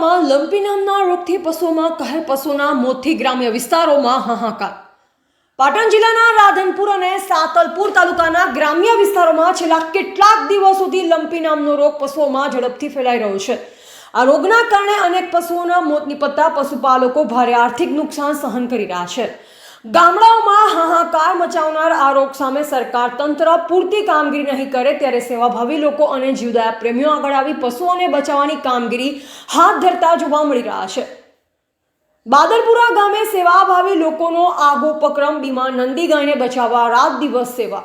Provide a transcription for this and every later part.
ગામડાઓમાં લંપી નામના રોગથી પશુઓમાં કહેર પશુના મોતથી ગ્રામ્ય વિસ્તારોમાં હાહાકાર. પાટણ જિલ્લાના રાધનપુર અને સાતલપુર તાલુકાના ગ્રામ્ય વિસ્તારોમાં છેલ્લા કેટલાક દિવસોથી લંપી નામનો રોગ પશુઓમાં ઝડપથી ફેલાઈ રહ્યો છે. આ રોગના કારણે અનેક પશુઓના મોત નિપજતા પશુપાલકો ભારે આર્થિક નુકસાન સહન કરી રહ્યા છે. ગામડાઓમાં હાહાકાર મચાવનાર આ રોગ સામે સરકાર તંત્ર પૂરતી કામગીરી નહીં કરે ત્યારે સેવાભાવી લોકો અને જીવદયા પ્રેમીઓ આગળ આવી પશુઓને બચાવવાની કામગીરી હાથ ધરતા જોવા મળી રહ્યા છે. બાદરપુરા ગામે સેવાભાવી લોકોનો આગો ઉપક્રમ બીમા નંદી ગાયને બચાવવા રાત દિવસ સેવા.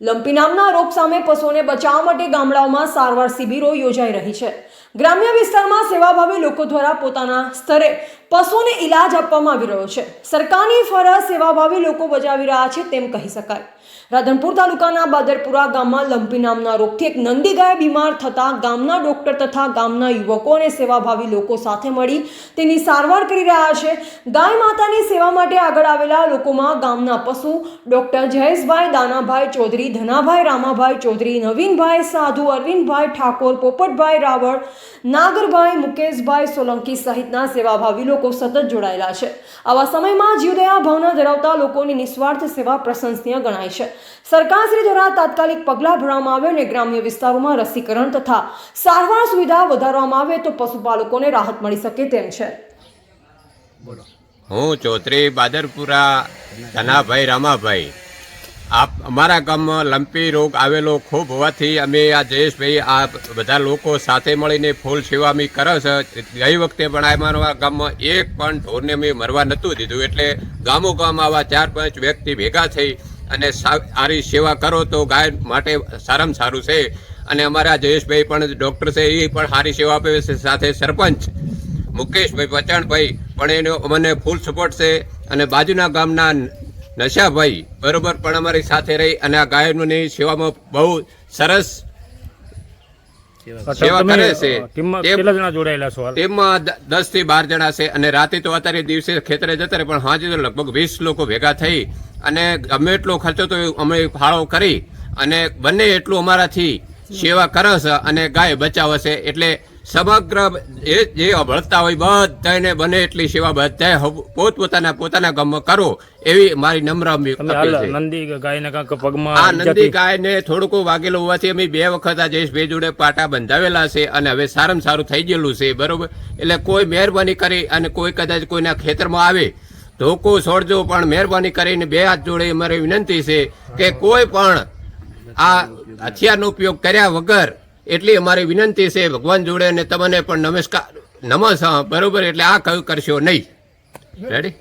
લંપી નામના રોગ સામે પશુઓને બચાવવા માટે ગામડાઓમાં સારવાર શિબિરો યોજાઈ રહી છે. ગ્રામ્ય વિસ્તારમાં સેવાભાવી લોકો દ્વારા પોતાના સ્તરે પશુઓને ઈલાજ આપવામાં આવી રહ્યો છે. સરકારની ફરજ સેવાભાવી લોકો બજાવી રહ્યા છે તેમ કહી શકાય. રાધનપુર તાલુકાના બાદરપુરા ગામમાં લંપી નામના રોગથી એક નંદી ગાય બીમાર થતા ગામના ડોક્ટર તથા ગામના યુવકો અને સેવાભાવી લોકો સાથે મળી તેની સારવાર કરી રહ્યા છે. ગાય માતાની સેવા માટે આગળ આવેલા લોકોમાં ગામના પશુ ડોક્ટર જયેશભાઈ દાનાભાઈ ચૌધરી, ધનાભાઈ રામાભાઈ ચૌધરી, નવીનભાઈ સાધુ, અરવિંદભાઈ ઠાકોર, પોપટભાઈ રાવળ નાગરભાઈ મુકેશભાઈ સોલંકી સહિતના સેવાભાવી લોકો સતત જોડાયેલા છે. આવા સમયમાં જીવદયા ભાવના ધરાવતા લોકોની નિસ્વાર્થ સેવા પ્રશંસનીય ગણાય છે. સરકારશ્રી દ્વારા તાત્કાલિક પગલાં ભરવામાં આવે અને ગ્રામ્ય વિસ્તારોમાં રસીકરણ તથા સારવાર સુવિધા વધારવામાં આવે તો પશુપાલકોને રાહત મળી શકે તેમ છે. હું ચૌધરી બાદરપુરા ધનાભાઈ રામાભાઈ. આપ અમારા ગામમાં લંપી રોગ આવેલો ખૂબ હોવાથી અમે આ જયેશભાઈ, આ બધા લોકો સાથે મળીને ફૂલ સેવા અમે કરે છે. ગઈ વખતે પણ અમારા ગામમાં એક પણ ઢોરને અમે મરવા નહોતું દીધું. એટલે ગામો ગામ આવા ચાર પાંચ વ્યક્તિ ભેગા થઈ અને સારી સેવા કરો તો ગાય માટે સારામાં સારું છે. અને અમારા જયેશભાઈ પણ ડૉક્ટર છે, એ પણ સારી સેવા આપે છે. સાથે સરપંચ મુકેશભાઈ પચાણભાઈ પણ એનો અમને ફૂલ સપોર્ટ છે. અને બાજુના ગામના નશાભાઈ બરોબર પણ અમારી સાથે રહી અને આ ગાયનોની સેવામાં બહુ સરસ સેવા કરે છે. ટીમમાં દસથી બાર જણા છે અને રાતે તો અત્યારે દિવસે ખેતરે જતા રહે પણ હાજે તો લગભગ વીસ લોકો ભેગા થઈ અને ગમે એટલો ખર્ચો તો અમે ફાળો કરી અને બંને એટલું અમારાથી સેવા કરે છે અને ગાય બચાવે છે એટલે સમગ્ર એ જે અભળતા હોય બધાને બને એટલી સેવા બધા પોતપોતાના પોતાના ગામમાં કરો એવી મારી નમ્ર નંદી ગાયના કાંક આ નંદી ગાયને થોડુંક વાગેલું હોવાથી અમે બે વખત આ જયેશભાઈ જોડે પાટા બંધાવેલા છે અને હવે સારામાં સારું થઈ ગયેલું છે બરોબર? એટલે કોઈ મહેરબાની કરી અને કોઈ કદાચ કોઈના ખેતરમાં આવે ધોકો છોડજો પણ મહેરબાની કરીને બે હાથ જોડે મારી વિનંતી છે કે કોઈ પણ આ હથિયારનો ઉપયોગ કર્યા વગર એટલી અમારી વિનંતી છે ભગવાન જોડે અને તમને પણ નમસ્કાર નમસ બરોબર એટલે આ કયું કરશો નહીં. રેડી